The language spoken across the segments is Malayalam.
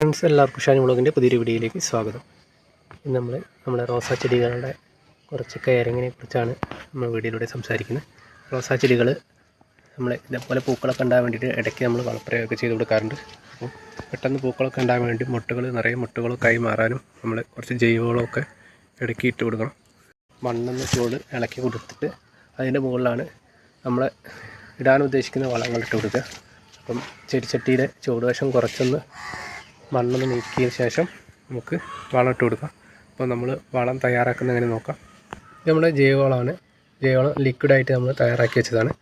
ഫ്രണ്ട്സ് എല്ലാവർക്കും ഷാനി വ്ളോഗിന്റെ പുതിയൊരു വീഡിയോയിലേക്ക് സ്വാഗതം. ഇന്ന് നമ്മൾ നമ്മുടെ റോസാ ചെടികളുടെ കുറച്ച് കെയറിങ്ങിനെ കുറിച്ചാണ് നമ്മൾ വീഡിയോയിലൂടെ സംസാരിക്കുന്നത്. റോസാ ചെടികൾ നമ്മൾ ഇതേപോലെ പൂക്കളൊക്കെ ഉണ്ടാകാൻ വേണ്ടിയിട്ട് ഇടയ്ക്ക് നമ്മൾ വളപ്രയോഗമൊക്കെ ചെയ്ത് കൊടുക്കാറുണ്ട്. അപ്പോൾ പെട്ടെന്ന് പൂക്കളൊക്കെ ഉണ്ടാകാൻ വേണ്ടി മുട്ടകൾ നിറയെ മുട്ടുകളൊക്കെ ആയി മാറാനും നമ്മൾ കുറച്ച് ജൈവവളമൊക്കെ ഇടയ്ക്ക് ഇട്ട് കൊടുക്കണം. മണ്ണെന്ന് ചൂട് ഇളക്കി കൊടുത്തിട്ട് അതിന്റെ മുകളിലാണ് നമ്മൾ ഇടാൻ ഉദ്ദേശിക്കുന്ന വളങ്ങൾ ഇട്ട് കൊടുക്കുക. അപ്പം ചെടിച്ചട്ടിയുടെ ചൂടുവശം കുറച്ചൊന്ന് മണ്ണൊന്ന് നീക്കിയതിന് ശേഷം നമുക്ക് വളം ഇട്ട് കൊടുക്കാം. അപ്പോൾ നമ്മൾ വളം തയ്യാറാക്കുന്ന എങ്ങനെ നോക്കാം. ഇത് നമ്മുടെ ജൈവവളമാണ്. ജൈവവളം ലിക്വിഡായിട്ട് നമ്മൾ തയ്യാറാക്കി വെച്ചതാണ്.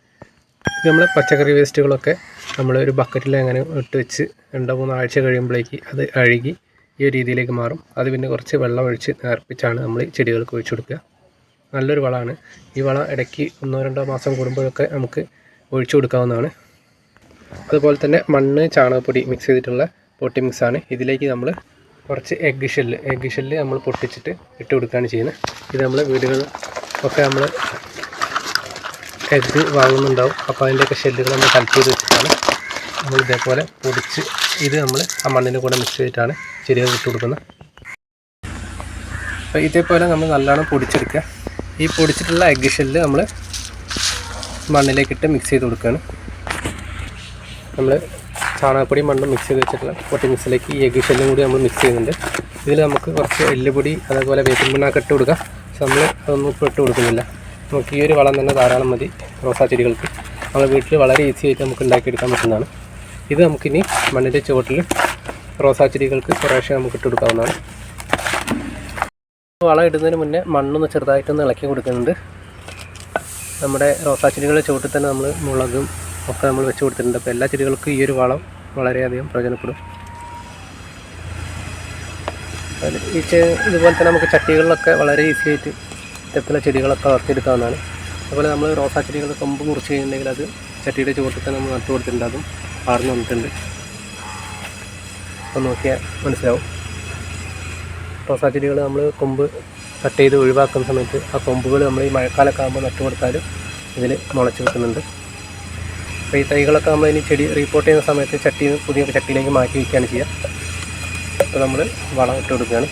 ഇത് നമ്മുടെ പച്ചക്കറി വേസ്റ്റുകളൊക്കെ നമ്മൾ ഒരു ബക്കറ്റിൽ അങ്ങനെ ഇട്ട് വെച്ച് രണ്ടോ മൂന്നോ ആഴ്ച കഴിയുമ്പോഴേക്ക് അത് അഴുകി ഈ ഒരു രീതിയിലേക്ക് മാറും. അത് പിന്നെ കുറച്ച് വെള്ളം ഒഴിച്ച് നേർപ്പിച്ചാണ് നമ്മൾ ചെടികൾക്ക് ഒഴിച്ചു കൊടുക്കുക. നല്ലൊരു വളമാണ്. ഈ വളം ഇടയ്ക്ക് ഒന്നോ രണ്ടോ മാസം കൂടുമ്പോഴൊക്കെ നമുക്ക് ഒഴിച്ചു കൊടുക്കാവുന്നതാണ്. അതുപോലെ തന്നെ മണ്ണ് ചാണകപ്പൊടി മിക്സ് ചെയ്തിട്ടുള്ള പൊട്ടി ആണ് ഇതിലേക്ക് നമ്മൾ കുറച്ച് എഗ്ഗ് ഷെല്ല് എഗ്ഗ് ഷെല്ല് നമ്മൾ പൊട്ടിച്ചിട്ട് ഇട്ട് കൊടുക്കുകയാണ് ചെയ്യുന്നത്. ഇത് നമ്മൾ വീടുകൾ ഒക്കെ നമ്മൾ എഗ്ഗ് വാങ്ങുന്നുണ്ടാവും. അപ്പോൾ അതിന്റെയൊക്കെ ഷെല്ലുകൾ നമ്മൾ കളക്ട് ചെയ്ത് വെച്ചിട്ടാണ് നമ്മൾ ഇതേപോലെ പൊടിച്ച് ഇത് നമ്മൾ ആ മണ്ണിന്റെ കൂടെ മിക്സ് ചെയ്തിട്ടാണ് ചെടികൾ ഇട്ട് കൊടുക്കുന്നത്. അപ്പോൾ ഇതേപോലെ നമ്മൾ നല്ലോണം പൊടിച്ചെടുക്കുക. ഈ പൊടിച്ചിട്ടുള്ള എഗ്ഗ് ഷെല്ല് നമ്മൾ മണ്ണിലേക്കിട്ട് മിക്സ് ചെയ്ത് കൊടുക്കുകയാണ്. നമ്മൾ ചാണകപ്പൊടി മണ്ണും മിക്സ് ചെയ്ത് വെച്ചിട്ടുള്ള പൊട്ടി മിക്സിലേക്ക് ഈ എഗ് ഷെല്ലും കൂടി നമ്മൾ മിക്സ് ചെയ്യുന്നുണ്ട്. ഇതിൽ നമുക്ക് കുറച്ച് എല്ലുപൊടി അതേപോലെ വേപ്പിൻ പിണ്ണാക്ക് ഇട്ട് കൊടുക്കുക പക്ഷെ നമ്മൾ അതൊന്നും ഇപ്പോൾ ഇട്ട് കൊടുക്കുന്നില്ല. നമുക്ക് ഈ ഒരു വളം തന്നെ ധാരാളം മതി റോസാ ചെടികൾക്ക്. നമ്മൾ വീട്ടിൽ വളരെ ഈസി ആയിട്ട് നമുക്ക് ഉണ്ടാക്കിയെടുക്കാൻ പറ്റുന്നതാണ്. ഇത് നമുക്കിനി മണ്ണിന്റെ ചുവട്ടിൽ റോസാ ചെടികൾക്ക് കുറേശ്ശെ നമുക്ക് ഇട്ട് കൊടുക്കാവുന്നതാണ്. വളം ഇടുന്നതിന് മുന്നേ മണ്ണൊന്ന് ചെറുതായിട്ടൊന്ന് ഇളക്കി കൊടുക്കുന്നുണ്ട്. നമ്മുടെ റോസാ ചെടികളുടെ ചുവട്ടിൽ തന്നെ നമ്മൾ മുളകും ഒക്കെ നമ്മൾ വെച്ച് കൊടുത്തിട്ടുണ്ട്. അപ്പോൾ എല്ലാ ചെടികൾക്കും ഈ ഒരു വളം വളരെയധികം പ്രയോജനപ്പെടും. ഈ ഇതുപോലെ തന്നെ നമുക്ക് ചട്ടികളിലൊക്കെ വളരെ ഈസി ആയിട്ട് ഇത്തരത്തിലുള്ള ചെടികളൊക്കെ വളർത്തിയെടുക്കാവുന്നതാണ്. അതുപോലെ നമ്മൾ റോസാ ചെടികൾ കൊമ്പ് മുറിച്ച് കഴിഞ്ഞിട്ടുണ്ടെങ്കിൽ അത് ചട്ടിയുടെ ചുവട്ടിൽ തന്നെ നമ്മൾ നട്ടു കൊടുത്തിട്ടുണ്ട്. അതും വളർന്നു വന്നിട്ടുണ്ട്. അപ്പോൾ നോക്കിയാൽ മനസ്സിലാവും. റോസാ ചെടികൾ നമ്മൾ കൊമ്പ് കട്ട് ചെയ്ത് ഒഴിവാക്കുന്ന സമയത്ത് ആ കൊമ്പുകൾ നമ്മൾ ഈ മഴക്കാലമൊക്കെ ആകുമ്പോൾ നട്ടു കൊടുത്താൽ ഇതിൽ മുളച്ച് വെക്കുന്നുണ്ട് അപ്പോൾ ഈ തൈകളൊക്കെ നമ്മൾ ഇനി ചെടി റീപ്പോർട്ട് ചെയ്യുന്ന സമയത്ത് ചട്ടി പുതിയ ചട്ടിയിലേക്ക് മാറ്റി വയ്ക്കുകയാണ് ചെയ്യുക. അപ്പോൾ നമ്മൾ വളം ഇട്ട് കൊടുക്കുകയാണ്.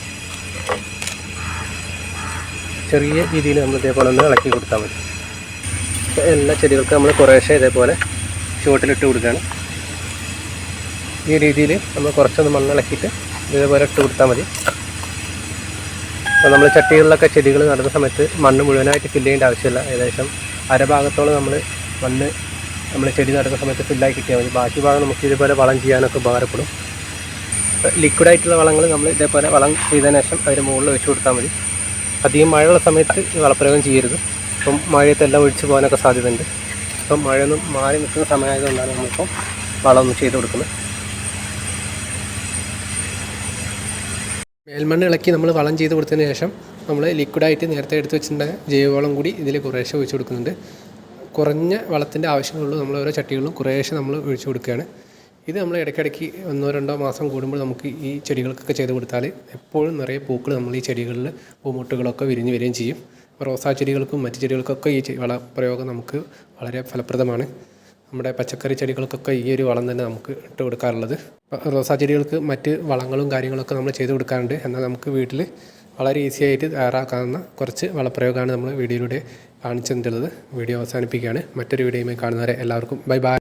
ചെറിയ രീതിയിൽ നമ്മൾ ഇതേപോലെ ഒന്ന് ഇളക്കി കൊടുത്താൽ മതി. എല്ലാ ചെടികൾക്കും നമ്മൾ കുറേശ്ശെ ഇതേപോലെ ചുവട്ടിലിട്ട് കൊടുക്കുകയാണ്. ഈ രീതിയിൽ നമ്മൾ കുറച്ചൊന്ന് മണ്ണ് ഇളക്കിയിട്ട് ഇതേപോലെ ഇട്ട് കൊടുത്താൽ മതി. അപ്പോൾ നമ്മൾ ചട്ടികളിലൊക്കെ ചെടികൾ നടുന്ന സമയത്ത് മണ്ണ് മുഴുവനായിട്ട് ഫില്ല് ചെയ്യേണ്ട ആവശ്യമില്ല. ഏകദേശം അരഭാഗത്തോളം നമ്മൾ മണ്ണ് നമ്മൾ ചെടി നടക്കുന്ന സമയത്ത് ഫില്ലായി കിട്ടിയാൽ മതി. ബാക്കി ഭാഗം നമുക്ക് ഇതേപോലെ വളം ചെയ്യാനൊക്കെ ഉപകാരപ്പെടും. ലിക്വിഡായിട്ടുള്ള വളങ്ങൾ നമ്മൾ ഇതേപോലെ വളം ചെയ്തതിന് ശേഷം അതിന് മുകളിൽ വെച്ച് കൊടുത്താൽ മതി. അധികം മഴയുള്ള സമയത്ത് വളപ്രയോഗം ചെയ്യരുത്. അപ്പം മഴയത്തെല്ലാം ഒഴിച്ച് പോകാനൊക്കെ സാധ്യതയുണ്ട്. അപ്പം മഴയൊന്നും മാറി നിൽക്കുന്ന സമയമായതുകൊണ്ടാണ് നമ്മളിപ്പോൾ വളമൊന്നും ചെയ്ത് കൊടുക്കുന്നത്. മേൽമണ്ണ് ഇളക്കി നമ്മൾ വളം ചെയ്ത് കൊടുത്തതിന് ശേഷം നമ്മൾ ലിക്വിഡായിട്ട് നേരത്തെ എടുത്ത് വെച്ചിട്ടുണ്ടായ ജൈവവളം കൂടി ഇതിൽ കുറേശ്ശെ ഒഴിച്ച് കൊടുക്കുന്നുണ്ട്. കുറഞ്ഞ വളത്തിന്റെ ആവശ്യമുള്ളൂ നമ്മൾ ഓരോ ചട്ടികളിലും കുറേശ്ശെ നമ്മൾ ഒഴിച്ചു കൊടുക്കുകയാണ്. ഇത് നമ്മൾ ഇടയ്ക്കിടയ്ക്ക് ഒന്നോ രണ്ടോ മാസം കൂടുമ്പോൾ നമുക്ക് ഈ ചെടികൾക്കൊക്കെ ചെയ്ത് കൊടുത്താൽ എപ്പോഴും നിറയെ പൂക്കൾ നമ്മൾ ഈ ചെടികളിൽ പൂമുട്ടുകളൊക്കെ വിരിഞ്ഞ് വരികയും ചെയ്യും. റോസാ ചെടികൾക്കും മറ്റു ചെടികൾക്കൊക്കെ ഈ വള പ്രയോഗം നമുക്ക് വളരെ ഫലപ്രദമാണ്. നമ്മുടെ പച്ചക്കറി ചെടികൾക്കൊക്കെ ഈ ഒരു വളം തന്നെ നമുക്ക് ഇട്ട് കൊടുക്കാറുള്ളത്. റോസാ ചെടികൾക്ക് മറ്റ് വളങ്ങളും കാര്യങ്ങളൊക്കെ നമ്മൾ ചെയ്ത് കൊടുക്കാറുണ്ട്. എന്നാൽ നമുക്ക് വീട്ടിൽ വളരെ ഈസി ആയിട്ട് തയ്യാറാക്കാവുന്ന കുറച്ച് വളപ്രയോഗമാണ് നമ്മൾ വീഡിയോയിലൂടെ കാണിച്ചു തന്നിട്ടുള്ളത്. വീഡിയോ അവസാനിപ്പിക്കുകയാണ്. മറ്റൊരു വീഡിയോയുമായി കാണുന്നവരെ എല്ലാവർക്കും ബൈ ബൈ